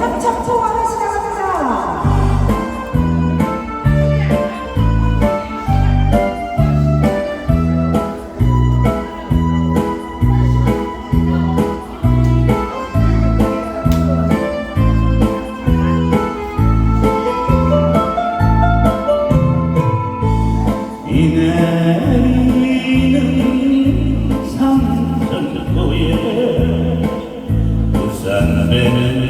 삼척 통화를 시작합니다. 비 내리는 삼천포에 부산배는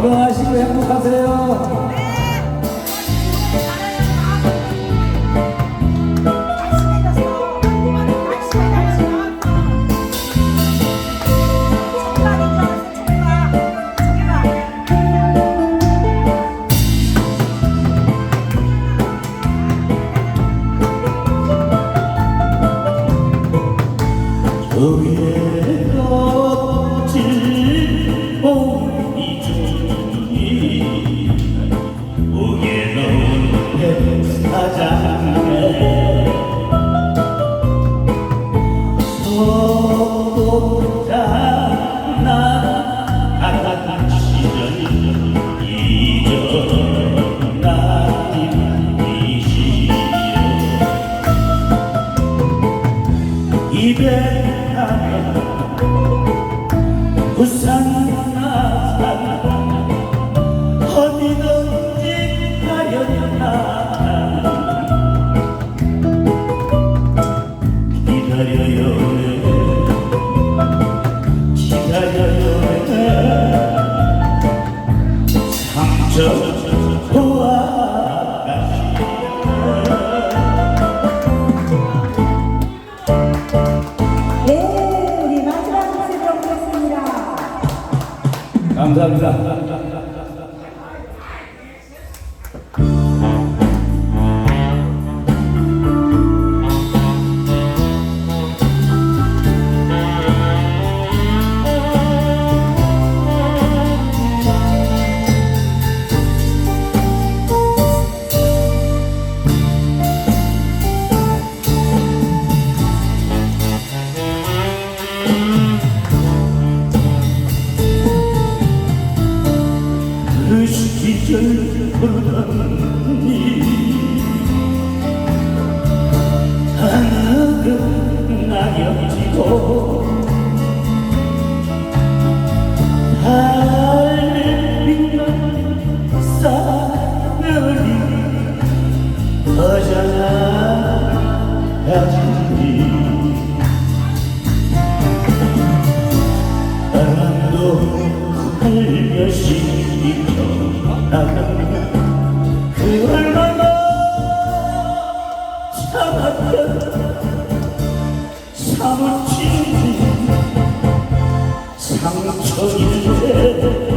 건강하시고 행복하세요. 저의 네. 감사합니다. 낙엽지고 달빛만 싸늘이 가진이 바람도 살며시 떠나가는 그 얼마나 참았던 사무친 상처인데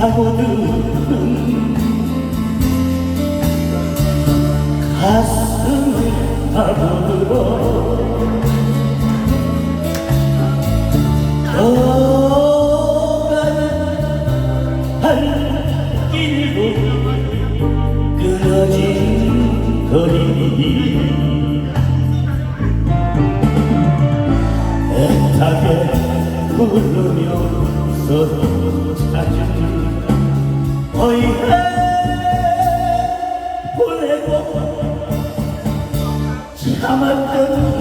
어두운 가슴을 파고들어 걸어가는 한길로 끊어진 거리 애타게 부르며 그 쏟아진 어이해 보내고 참았던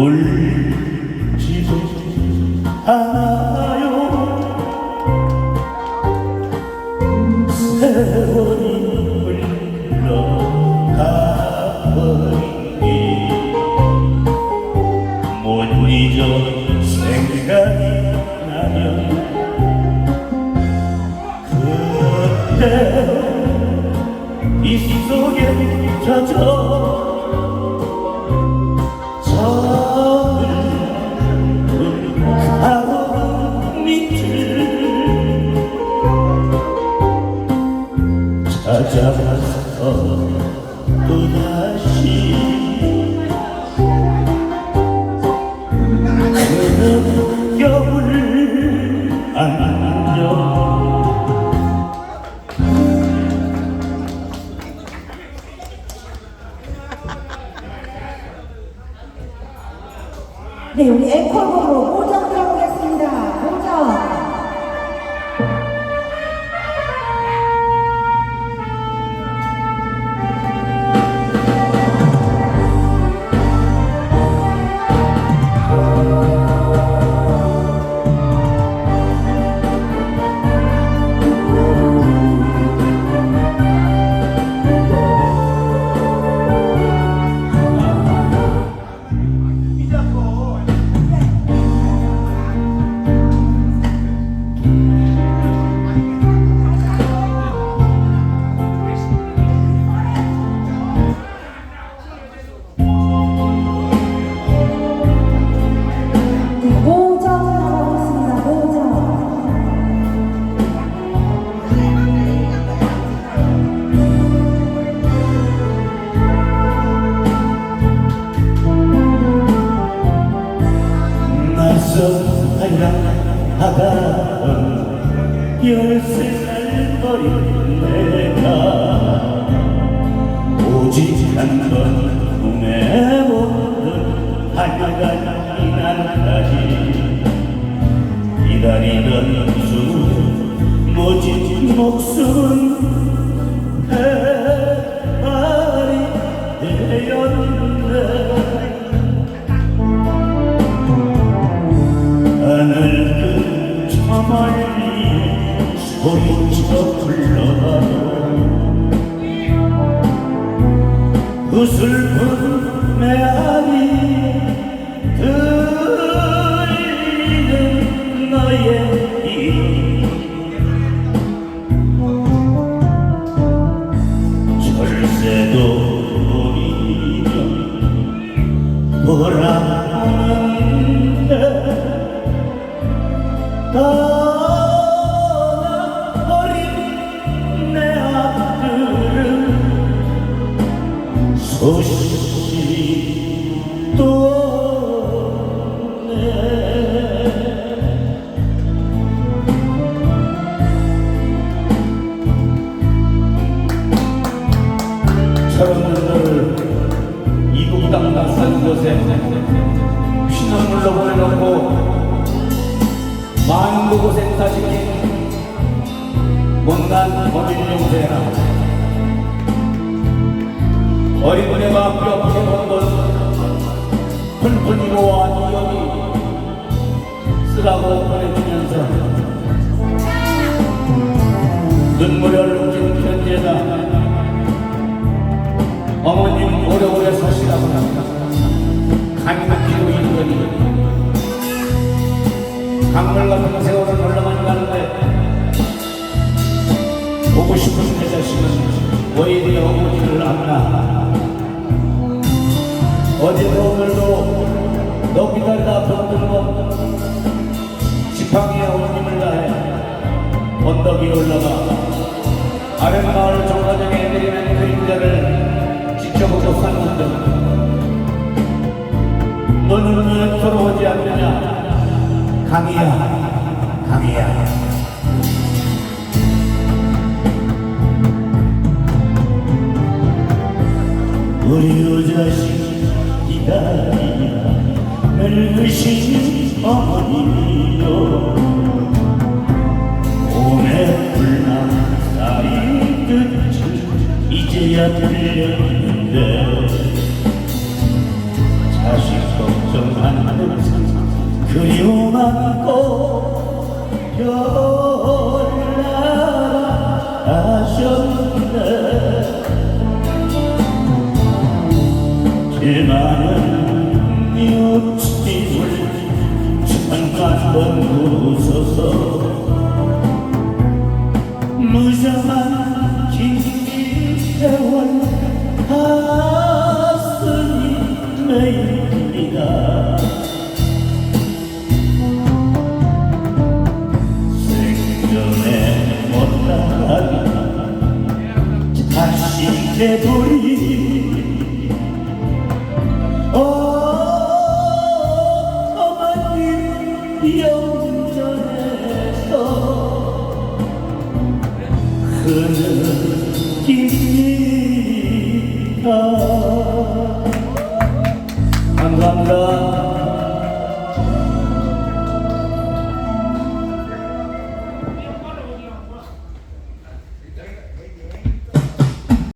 울지도 않아요. 세월이 흘러가버리니 못 잊어 생각이 나면 그때 이 속에 젖어 한번 꿈에 보던 하여간 이날까지 기다리던 수 멋진 목숨 해발이 되었네. 하늘 끝저 멀리 소리쳐 불러봐 요 이또 없네 여러분들을 이국 땅 낯선 곳에 피눈물로 보내놓고 만고 고생 다시킨 못난 어린 용세라 어린 은혜가 뼈 부어본 풀풀이고 와 이여기 쓰라고 보내주면서 눈물을 훔친 편지에다 어머님 오래오래 사시라고. 간기로 이르더니 강물 같은 세월을 흘러만 가는데 보고 싶은 내 자식은 왜 이리 오지를 않나 어제도 오늘도 너 기다리다 병들고 지팡이에 온힘을 다해 언덕 위에 올라가 아랫마을 정거장에 내리는 그림자를 지켜보고 샀는데 너는 왜 돌아오지 않느냐? 강이야 들렸는데 자식 걱정하는 그리움 안고 별나라 하셨네. 제 많은 육침을 잠깐 번웃어서 자식